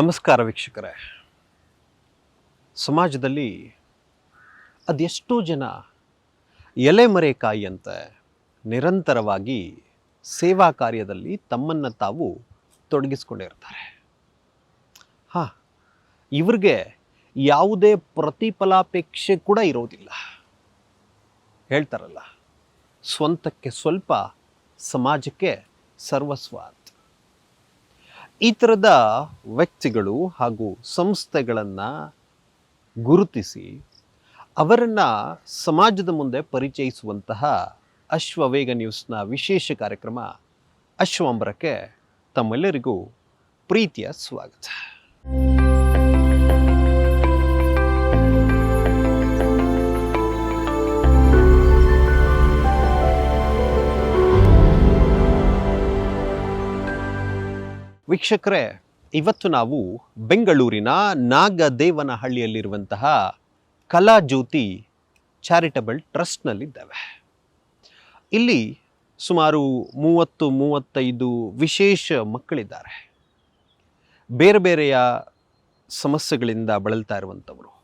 ನಮಸ್ಕಾರ ವೀಕ್ಷಕರೇ. ಸಮಾಜದಲ್ಲಿ ಅದೆಷ್ಟೋ ಜನ ಎಲೆಮರೆಕಾಯಿಯಂತೆ ನಿರಂತರವಾಗಿ ಸೇವಾ ಕಾರ್ಯದಲ್ಲಿ ತಮ್ಮನ್ನು ತಾವು ತೊಡಗಿಸ್ಕೊಂಡಿರ್ತಾರೆ. ಹಾ, ಇವ್ರಿಗೆ ಯಾವುದೇ ಪ್ರತಿಫಲಾಪೇಕ್ಷೆ ಕೂಡ ಇರೋದಿಲ್ಲ. ಹೇಳ್ತಾರಲ್ಲ, ಸ್ವಂತಕ್ಕೆ ಸ್ವಲ್ಪ ಸಮಾಜಕ್ಕೆ ಸರ್ವಸ್ವ ಈ ಥರದ ವ್ಯಕ್ತಿಗಳು ಹಾಗೂ ಸಂಸ್ಥೆಗಳನ್ನು ಗುರುತಿಸಿ ಅವರನ್ನು ಸಮಾಜದ ಮುಂದೆ ಪರಿಚಯಿಸುವಂತಹ ಅಶ್ವವೇಗ ನ್ಯೂಸ್ನ ವಿಶೇಷ ಕಾರ್ಯಕ್ರಮ ಅಶ್ವಂಬರಕ್ಕೆ ತಮ್ಮೆಲ್ಲರಿಗೂ ಪ್ರೀತಿಯ ಸ್ವಾಗತ. ವೀಕ್ಷಕರೇ, ಇವತ್ತು ನಾವು ಬೆಂಗಳೂರಿನ ನಾಗದೇವನಹಳ್ಳಿಯಲ್ಲಿರುವಂತಹ ಕಲಾಜ್ಯೋತಿ ಚಾರಿಟಬಲ್ ಟ್ರಸ್ಟ್ನಲ್ಲಿದ್ದೇವೆ. ಇಲ್ಲಿ ಸುಮಾರು ಮೂವತ್ತು, ಮೂವತ್ತೈದು ವಿಶೇಷ ಮಕ್ಕಳಿದ್ದಾರೆ. ಬೇರೆ ಬೇರೆಯ ಸಮಸ್ಯೆಗಳಿಂದ ಬಳಲ್ತಾ ಇರುವಂಥವರು.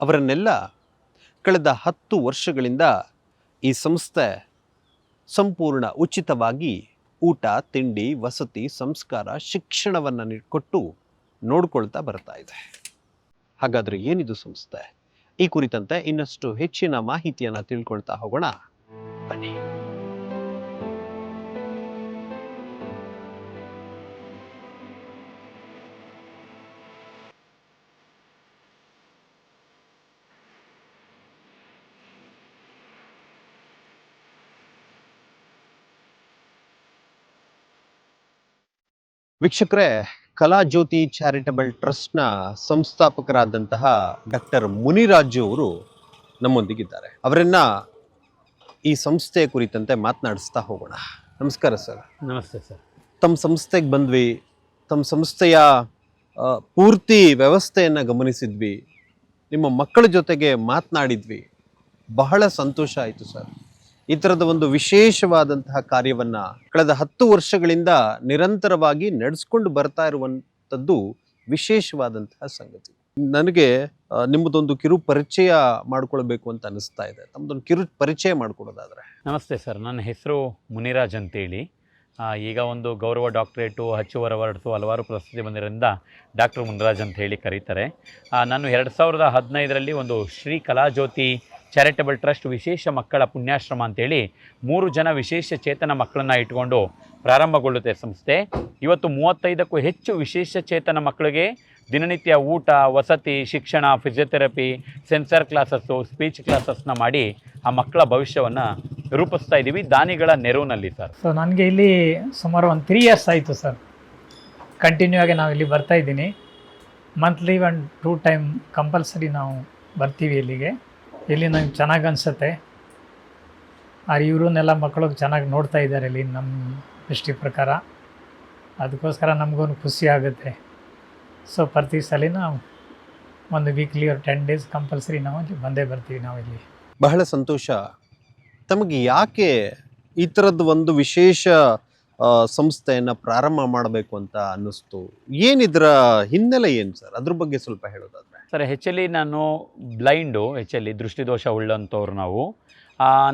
ಅವರನ್ನೆಲ್ಲ ಕಳೆದ ಹತ್ತು ವರ್ಷಗಳಿಂದ ಈ ಸಂಸ್ಥೆ ಸಂಪೂರ್ಣ ಉಚಿತವಾಗಿ ಊಟ, ತಿಂಡಿ, ವಸತಿ, ಸಂಸ್ಕಾರ, ಶಿಕ್ಷಣವನ್ನು ಕೊಟ್ಟು ನೋಡ್ಕೊಳ್ತಾ ಬರ್ತಾ ಇದೆ. ಹಾಗಾದ್ರೆ ಏನಿದು ಸಂಸ್ಥೆ? ಈ ಕುರಿತಂತೆ ಇನ್ನಷ್ಟು ಹೆಚ್ಚಿನ ಮಾಹಿತಿಯನ್ನು ತಿಳ್ಕೊಳ್ತಾ ಹೋಗೋಣ. ಬನ್ನಿ. ವೀಕ್ಷಕರೇ ಕಲಾಜ್ಯೋತಿ ಚಾರಿಟಬಲ್ ಟ್ರಸ್ಟ್ನ ಸಂಸ್ಥಾಪಕರಾದಂತಹ ಡಾಕ್ಟರ್ ಮುನಿರಾಜು ಅವರು ನಮ್ಮೊಂದಿಗಿದ್ದಾರೆ. ಅವರನ್ನ ಈ ಸಂಸ್ಥೆಯ ಕುರಿತಂತೆ ಮಾತನಾಡಿಸ್ತಾ ಹೋಗೋಣ. ನಮಸ್ಕಾರ ಸರ್. ನಮಸ್ತೆ ಸರ್. ತಮ್ಮ ಸಂಸ್ಥೆಗೆ ಬಂದ್ವಿ. ತಮ್ಮ ಸಂಸ್ಥೆಯ ಆ, ಪೂರ್ತಿ ವ್ಯವಸ್ಥೆಯನ್ನು ಗಮನಿಸಿದ್ವಿ. ನಿಮ್ಮ ಮಕ್ಕಳ ಜೊತೆಗೆ ಮಾತನಾಡಿದ್ವಿ. ಬಹಳ ಸಂತೋಷ ಆಯಿತು ಸರ್. ಈ ಥರದ ಒಂದು ವಿಶೇಷವಾದಂತಹ ಕಾರ್ಯವನ್ನ ಕಳೆದ ಹತ್ತು ವರ್ಷಗಳಿಂದ ನಿರಂತರವಾಗಿ ನಡೆಸ್ಕೊಂಡು ಬರ್ತಾ ಇರುವಂಥದ್ದು ವಿಶೇಷವಾದಂತಹ ಸಂಗತಿ. ನನಗೆ ನಿಮ್ಮದೊಂದು ಕಿರು ಪರಿಚಯ ಮಾಡ್ಕೊಳ್ಬೇಕು ಅಂತ ಅನಿಸ್ತಾ ಇದೆ. ತಮ್ಮದೊಂದು ಕಿರು ಪರಿಚಯ ಮಾಡಿಕೊಡೋದಾದರೆ. ನಮಸ್ತೆ ಸರ್. ನನ್ನ ಹೆಸರು ಮುನಿರಾಜ್ ಅಂತೇಳಿ. ಈಗ ಒಂದು ಗೌರವ ಡಾಕ್ಟ್ರೇಟು, ಹಚ್ಚುವರ ವರ್ಡ್ಸು ಹಲವಾರು ಪ್ರಸ್ತುತಿ ಬಂದಿರೋದ್ರಿಂದ ಡಾಕ್ಟರ್ ಮುನಿರಾಜ್ ಅಂತ ಹೇಳಿ ಕರೀತಾರೆ. ನಾನು ಎರಡು ಸಾವಿರದ ಹದಿನೈದರಲ್ಲಿ ಒಂದು ಶ್ರೀ ಕಲಾಜ್ಯೋತಿ ಚಾರಿಟಬಲ್ ಟ್ರಸ್ಟ್ ವಿಶೇಷ ಮಕ್ಕಳ ಪುಣ್ಯಾಶ್ರಮ ಅಂತೇಳಿ ಮೂರು ಜನ ವಿಶೇಷ ಚೇತನ ಮಕ್ಕಳನ್ನು ಇಟ್ಕೊಂಡು ಪ್ರಾರಂಭಗೊಳ್ಳುತ್ತೆ ಸಂಸ್ಥೆ. ಇವತ್ತು ಮೂವತ್ತೈದಕ್ಕೂ ಹೆಚ್ಚು ವಿಶೇಷ ಚೇತನ ಮಕ್ಕಳಿಗೆ ದಿನನಿತ್ಯ ಊಟ, ವಸತಿ, ಶಿಕ್ಷಣ ಫಿಸಿಯೋಥೆರಪಿ ಸೆನ್ಸರ್ ಕ್ಲಾಸಸ್ಸು ಸ್ಪೀಚ್ ಕ್ಲಾಸಸ್ನ ಮಾಡಿ ಆ ಮಕ್ಕಳ ಭವಿಷ್ಯವನ್ನು ರೂಪಿಸ್ತಾ ಇದ್ದೀವಿ ದಾನಿಗಳ ನೆರವಿನಲ್ಲಿ ಸರ್. ಸೊ ನನಗೆ ಇಲ್ಲಿ ಸುಮಾರು ಒಂದು ತ್ರೀ ಇಯರ್ಸ್ ಆಯಿತು ಸರ್. ಕಂಟಿನ್ಯೂ ಆಗಿ ನಾವು ಇಲ್ಲಿ ಬರ್ತಾ ಇದ್ದೀನಿ. Monthly one two time compulsory ನಾವು ಬರ್ತೀವಿ ಇಲ್ಲಿಗೆ. ಇಲ್ಲಿ ನಂಗೆ ಚೆನ್ನಾಗಿ ಅನಿಸುತ್ತೆ. ಆ ಇವ್ರನ್ನೆಲ್ಲ ಮಕ್ಕಳು ಚೆನ್ನಾಗಿ ನೋಡ್ತಾ ಇದ್ದಾರೆ ಇಲ್ಲಿ ನಮ್ಮ ದೃಷ್ಟಿ ಪ್ರಕಾರ. ಅದಕ್ಕೋಸ್ಕರ ನಮಗೂ ಖುಷಿ ಆಗುತ್ತೆ. ಸೊ ಪ್ರತಿ ಸಲ ನಾವು ಒಂದು ವೀಕ್ಲಿ ಅವ್ರು ಟೆನ್ ಡೇಸ್ ಕಂಪಲ್ಸರಿ ನಾವು ಇಲ್ಲಿ ಬಂದೇ ಬರ್ತೀವಿ ನಾವು ಇಲ್ಲಿ. ಬಹಳ ಸಂತೋಷ. ತಮಗೆ ಯಾಕೆ ಈ ಥರದ್ದು ಒಂದು ವಿಶೇಷ ಸಂಸ್ಥೆಯನ್ನು ಪ್ರಾರಂಭ ಮಾಡಬೇಕು ಅಂತ ಅನ್ನಿಸ್ತು? ಏನಿದ್ರ ಹಿನ್ನೆಲೆ ಏನು ಸರ್? ಅದ್ರ ಬಗ್ಗೆ ಸ್ವಲ್ಪ ಹೇಳೋದಾದ್ರೆ. ಸರ್ ಹೆಚ್ಚಲಿ ನಾನು ಬ್ಲೈಂಡು ಹೆಚ್ಚಲಿ ದೃಷ್ಟಿದೋಷ ಉಳ್ಳಂಥವ್ರು ನಾವು.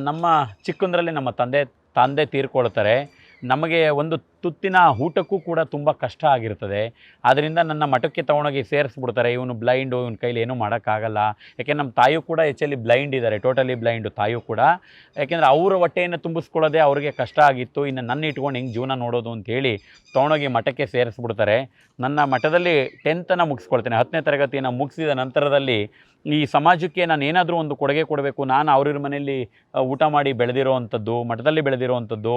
ನಮ್ಮ ಚಿಕ್ಕಂದ್ರಲ್ಲಿ ನಮ್ಮ ತಂದೆ ತಂದೆ ತೀರ್ಕೊಳ್ತಾರೆ. ನಮಗೆ ಒಂದು ತುತ್ತಿನ ಊಟಕ್ಕೂ ಕೂಡ ತುಂಬ ಕಷ್ಟ ಆಗಿರ್ತದೆ. ಆದ್ದರಿಂದ ನನ್ನ ಮಠಕ್ಕೆ ತೊಗೊಂಡೋಗಿ ಸೇರಿಸ್ಬಿಡ್ತಾರೆ. ಇವನು ಬ್ಲೈಂಡು ಇವನ ಕೈಲಿ ಏನೂ ಮಾಡೋಕ್ಕಾಗಲ್ಲ. ಯಾಕೆ ನಮ್ಮ ತಾಯಿಯೂ ಕೂಡ ಹೆಚ್ಚಲ್ಲಿ ಬ್ಲೈಂಡ್ ಇದ್ದಾರೆ. ಟೋಟಲಿ ಬ್ಲೈಂಡು ತಾಯಿಯೂ ಕೂಡ. ಯಾಕೆಂದರೆ ಅವರ ಹೊಟ್ಟೆಯನ್ನು ತುಂಬಿಸ್ಕೊಳ್ಳೋದೇ ಅವ್ರಿಗೆ ಕಷ್ಟ ಆಗಿತ್ತು. ಇನ್ನು ನನ್ನ ಇಟ್ಕೊಂಡು ಹೆಂಗೆ ಜೀವನ ನೋಡೋದು ಅಂತೇಳಿ ತೊಗೊಂಡೋಗಿ ಮಠಕ್ಕೆ ಸೇರಿಸ್ಬಿಡ್ತಾರೆ. ನನ್ನ ಮಠದಲ್ಲಿ ಟೆಂತನ್ನು ಮುಗಿಸ್ಕೊಳ್ತೇನೆ. ಹತ್ತನೇ ತರಗತಿಯನ್ನು ಮುಗಿಸಿದ ನಂತರದಲ್ಲಿ ಈ ಸಮಾಜಕ್ಕೆ ನಾನು ಏನಾದರೂ ಒಂದು ಕೊಡುಗೆ ಕೊಡಬೇಕು. ನಾನು ಅವ್ರಿವ್ರ ಮನೆಯಲ್ಲಿ ಊಟ ಮಾಡಿ ಬೆಳೆದಿರೋ ಅಂಥದ್ದು ಮಠದಲ್ಲಿ ಬೆಳೆದಿರೋ ಅಂಥದ್ದು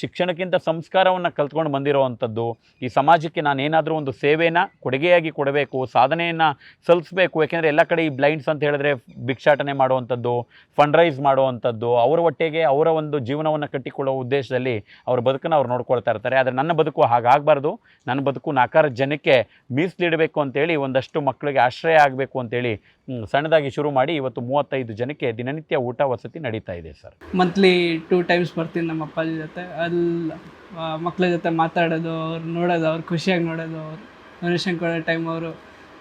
ಶಿಕ್ಷಣಕ್ಕಿಂತ ಸಂಸ್ಕಾರವನ್ನು ಕಲ್ತ್ಕೊಂಡು ಬಂದಿರೋವಂಥದ್ದು, ಈ ಸಮಾಜಕ್ಕೆ ನಾನು ಏನಾದರೂ ಒಂದು ಸೇವೆನ ಕೊಡುಗೆಯಾಗಿ ಕೊಡಬೇಕು, ಸಾಧನೆಯನ್ನು ಸಲ್ಲಿಸಬೇಕು, ಯಾಕೆಂದರೆ ಎಲ್ಲ ಕಡೆ ಈ ಬ್ಲೈಂಡ್ಸ್ ಅಂತ ಹೇಳಿದ್ರೆ ಭಿಕ್ಷಾಟನೆ ಮಾಡುವಂಥದ್ದು ಫಂಡ್ ರೈಸ್ ಮಾಡುವಂಥದ್ದು, ಅವರ ಒಟ್ಟಿಗೆ ಅವರ ಒಂದು ಜೀವನವನ್ನು ಕಟ್ಟಿಕೊಳ್ಳೋ ಉದ್ದೇಶದಲ್ಲಿ ಅವ್ರ ಬದುಕನ್ನು ಅವ್ರು ನೋಡ್ಕೊಳ್ತಾ ಇರ್ತಾರೆ. ಆದರೆ ನನ್ನ ಬದುಕು ಹಾಗಾಗಬಾರ್ದು. ನನ್ನ ಬದುಕು ನಾಲ್ಕಾರು ಜನಕ್ಕೆ ಮೀಸಲಿಡಬೇಕು ಅಂತೇಳಿ ಒಂದಷ್ಟು ಮಕ್ಕಳಿಗೆ ಆಶ್ರಯ ಆಗಬೇಕು ಅಂತೇಳಿ ಸಣ್ಣದಾಗಿ ಶುರು ಮಾಡಿ ಇವತ್ತು ಮೂವತ್ತೈದು ಜನಕ್ಕೆ ದಿನನಿತ್ಯ ಊಟ ವಸತಿ ನಡೀತಾ ಇದೆ ಸರ್. ಮಂತ್ಲಿ ಟೂ ಟೈಮ್ಸ್ ಬರ್ತೀನಿ ನಮ್ಮ ಅಪ್ಪಾಜಿ ಜೊತೆ. ಅಲ್ಲಿ. ಮಕ್ಕಳ ಜೊತೆ ಮಾತಾಡೋದು ಅವ್ರು ನೋಡೋದು ಅವ್ರು ಖುಷಿಯಾಗಿ ನೋಡೋದು ಅವ್ರು ಡೊನೇಷನ್ ಕೊಡೋ ಟೈಮ್ ಅವರು